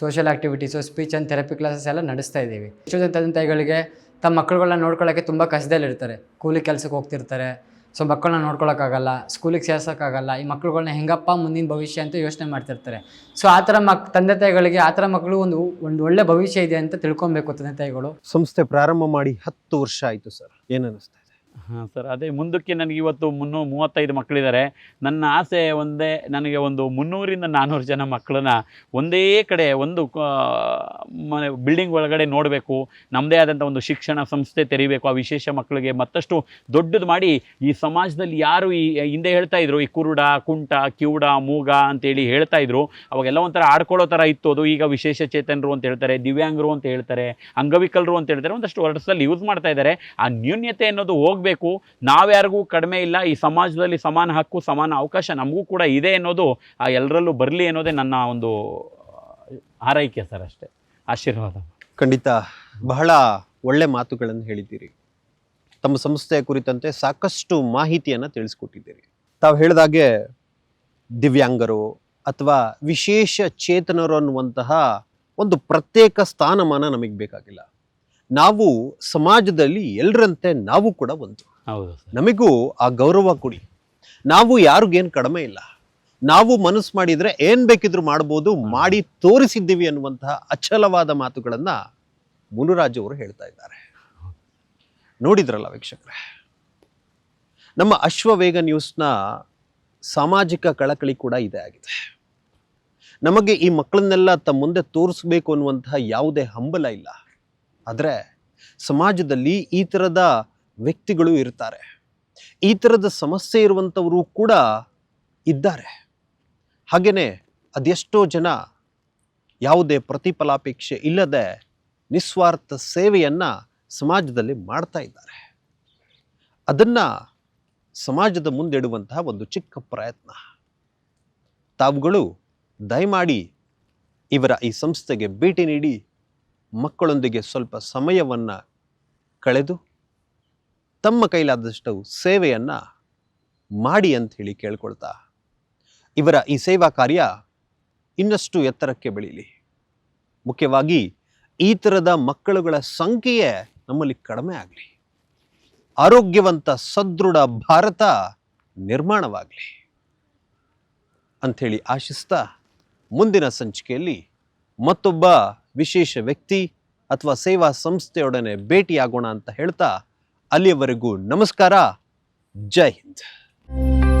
social activities speech and therapy classes ಎಲ್ಲ ನಡೆಸ್ತಾ ಇದ್ದೀವಿ. ಎಷ್ಟೋ ಜನ ತಂದೆ ತಾಯಿಗಳಿಗೆ ತಮ್ಮ ಮಕ್ಕಳುಗಳನ್ನ ನೋಡ್ಕೊಳ್ಳೋಕ್ಕೆ ತುಂಬ ಕಷ್ಟದಲ್ಲಿರ್ತಾರೆ. ಕೂಲಿ ಕೆಲಸಕ್ಕೆ ಹೋಗ್ತಿರ್ತಾರೆ. ಸೊ ಮಕ್ಕಳನ್ನ ನೋಡ್ಕೊಳಕ್ಕಾಗಲ್ಲ ಸ್ಕೂಲಿಗೆ ಸೇರ್ಸೋಕ್ಕಾಗಲ್ಲ, ಈ ಮಕ್ಳುಗಳ್ನ ಹೆಂಗಪ್ಪ ಮುಂದಿನ ಭವಿಷ್ಯ ಅಂತ ಯೋಚನೆ ಮಾಡ್ತಿರ್ತಾರೆ. ಸೊ ಆ ಥರ ಮಕ್, ತಂದೆ ತಾಯಿಗಳಿಗೆ ಆ ಥರ ಮಕ್ಕಳು ಒಂದು ಒಂದು ಒಳ್ಳೆ ಭವಿಷ್ಯ ಇದೆ ಅಂತ ತಿಳ್ಕೊಬೇಕು ತಂದೆ ತಾಯಿಗಳು. ಸಂಸ್ಥೆ ಪ್ರಾರಂಭ ಮಾಡಿ ಹತ್ತು ವರ್ಷ ಆಯಿತು ಸರ್. ಏನು ಅನ್ನಿಸ್ತಾ ಇದೆ? ಹಾಂ ಸರ್ ಅದೇ ಮುಂದಕ್ಕೆ ನನಗೆ ಇವತ್ತು ಮುನ್ನೂ ಮೂವತ್ತೈದು ಮಕ್ಕಳಿದ್ದಾರೆ. ನನ್ನ ಆಸೆ ಒಂದೇ, ನನಗೆ ಒಂದು ಮುನ್ನೂರಿಂದ ನಾನ್ನೂರು ಜನ ಮಕ್ಕಳನ್ನ ಒಂದೇ ಕಡೆ, ಒಂದು ಮನೆ ಬಿಲ್ಡಿಂಗ್ ಒಳಗಡೆ ನೋಡಬೇಕು. ನಮ್ಮದೇ ಆದಂಥ ಒಂದು ಶಿಕ್ಷಣ ಸಂಸ್ಥೆ ತೆರಿಬೇಕು. ಆ ವಿಶೇಷ ಮಕ್ಕಳಿಗೆ ಮತ್ತಷ್ಟು ದೊಡ್ಡದು ಮಾಡಿ ಈ ಸಮಾಜದಲ್ಲಿ ಯಾರು ಈ, ಹಿಂದೆ ಹೇಳ್ತಾ ಇದ್ರು, ಈ ಕುರುಡ, ಕುಂಟ, ಕಿವುಡ, ಮೂಗ ಅಂತೇಳಿ ಹೇಳ್ತಾ ಇದ್ರು. ಅವಾಗೆಲ್ಲ ಒಂಥರ ಆಡ್ಕೊಳ್ಳೋ ಥರ ಇತ್ತು ಅದು. ಈಗ ವಿಶೇಷ ಚೇತನರು ಅಂತ ಹೇಳ್ತಾರೆ, ದಿವ್ಯಾಂಗರು ಅಂತ ಹೇಳ್ತಾರೆ, ಅಂಗವಿಕಲರು ಅಂತ ಹೇಳ್ತಾರೆ, ಒಂದಷ್ಟು ವರ್ಡ್ಸಲ್ಲಿ ಯೂಸ್ ಮಾಡ್ತಾ ಇದ್ದಾರೆ. ಆ ನ್ಯೂನ್ಯತೆ ಅನ್ನೋದು ಹೋಗಬೇಕು. ನಾವ್ಯಾರಿಗೂ ಕಡಿಮೆ ಇಲ್ಲ. ಈ ಸಮಾಜದಲ್ಲಿ ಸಮಾನ ಹಕ್ಕು, ಸಮಾನ ಅವಕಾಶ ನಮಗೂ ಕೂಡ ಇದೆ ಅನ್ನೋದು ಆ ಎಲ್ಲರಲ್ಲೂ ಬರಲಿ ಅನ್ನೋದೇ ನನ್ನ ಒಂದು ಆರೈಕೆ ಸರ್ ಅಷ್ಟೇ. ಆಶೀರ್ವಾದ. ಖಂಡಿತ ಬಹಳ ಒಳ್ಳೆ ಮಾತುಗಳನ್ನು ಹೇಳಿದ್ದೀರಿ. ತಮ್ಮ ಸಂಸ್ಥೆಯ ಕುರಿತಂತೆ ಸಾಕಷ್ಟು ಮಾಹಿತಿಯನ್ನು ತಿಳಿಸ್ಕೊಟ್ಟಿದ್ದೀರಿ. ತಾವು ಹೇಳಿದಾಗೆ ದಿವ್ಯಾಂಗರು ಅಥವಾ ವಿಶೇಷ ಚೇತನರು ಅನ್ನುವಂತಹ ಒಂದು ಪ್ರತ್ಯೇಕ ಸ್ಥಾನಮಾನ ನಮಗೆ ಬೇಕಾಗಿಲ್ಲ. ನಾವು ಸಮಾಜದಲ್ಲಿ ಎಲ್ಲರಂತೆ ನಾವು ಕೂಡ ಒಂದು. ಹೌದು ನಮಗೂ ಆ ಗೌರವ ಕೊಡಿ. ನಾವು ಯಾರಿಗೇನು ಕಡಿಮೆ ಇಲ್ಲ. ನಾವು ಮನಸ್ಸು ಮಾಡಿದ್ರೆ ಏನು ಬೇಕಿದ್ರು ಮಾಡ್ಬೋದು ಮಾಡಿ ತೋರಿಸಿದ್ದೀವಿ ಅನ್ನುವಂತಹ ಅಚಲವಾದ ಮಾತುಗಳನ್ನ ಮುನುರಾಜ್ ಅವರು ಹೇಳ್ತಾ ಇದ್ದಾರೆ. ನೋಡಿದ್ರಲ್ಲ ವೀಕ್ಷಕರೇ? ನಮ್ಮ ಅಶ್ವವೇಗ ನ್ಯೂಸ್ನ ಸಾಮಾಜಿಕ ಕಳಕಳಿ ಕೂಡ ಇದೇ ಆಗಿದೆ. ನಮಗೆ ಈ ಮಕ್ಕಳನ್ನೆಲ್ಲ ತಮ್ಮ ಮುಂದೆ ತೋರಿಸ್ಬೇಕು ಅನ್ನುವಂತಹ ಯಾವುದೇ ಹಂಬಲ ಇಲ್ಲ. ಆದರೆ ಸಮಾಜದಲ್ಲಿ ಈ ಥರದ ವ್ಯಕ್ತಿಗಳು ಇರ್ತಾರೆ. ಈ ಥರದ ಸಮಸ್ಯೆ ಇರುವಂಥವರು ಕೂಡ ಇದ್ದಾರೆ. ಹಾಗೆಯೇ ಅದೆಷ್ಟೋ ಜನ ಯಾವುದೇ ಪ್ರತಿಫಲಾಪೇಕ್ಷೆ ಇಲ್ಲದೆ ನಿಸ್ವಾರ್ಥ ಸೇವೆಯನ್ನು ಸಮಾಜದಲ್ಲಿ ಮಾಡ್ತಾ ಇದ್ದಾರೆ. ಅದನ್ನು ಸಮಾಜದ ಮುಂದಿಡುವಂತಹ ಒಂದು ಚಿಕ್ಕ ಪ್ರಯತ್ನ. ತಾವುಗಳು ದಯಮಾಡಿ ಇವರ ಈ ಸಂಸ್ಥೆಗೆ ಭೇಟಿ ನೀಡಿ ಮಕ್ಕಳೊಂದಿಗೆ ಸ್ವಲ್ಪ ಸಮಯವನ್ನು ಕಳೆದು ತಮ್ಮ ಕೈಲಾದಷ್ಟು ಸೇವೆಯನ್ನು ಮಾಡಿ ಅಂತ ಹೇಳಿ ಕೇಳ್ಕೊಳ್ತಾ, ಇವರ ಈ ಸೇವಾ ಕಾರ್ಯ ಇನ್ನಷ್ಟು ಎತ್ತರಕ್ಕೆ ಬೆಳೀಲಿ. ಮುಖ್ಯವಾಗಿ ಈ ಥರದ ಮಕ್ಕಳುಗಳ ಸಂಖ್ಯೆಯೇ ನಮ್ಮಲ್ಲಿ ಕಡಿಮೆ ಆಗಲಿ. ಆರೋಗ್ಯವಂತ ಸದೃಢ ಭಾರತ ನಿರ್ಮಾಣವಾಗಲಿ. ಅಂಥೇಳಿ ಆಶಿಸ್ತಾ ಮುಂದಿನ ಸಂಚಿಕೆಯಲ್ಲಿ ಮತ್ತೊಬ್ಬ ವಿಶೇಷ ವ್ಯಕ್ತಿ ಅಥವಾ ಸೇವಾ ಸಂಸ್ಥೆಯೊಡನೆ ಭೇಟಿಯಾಗೋಣ ಅಂತ ಹೇಳ್ತಾ ಅಲ್ಲಿಯವರೆಗೂ ನಮಸ್ಕಾರ. ಜೈ ಹಿಂದ್.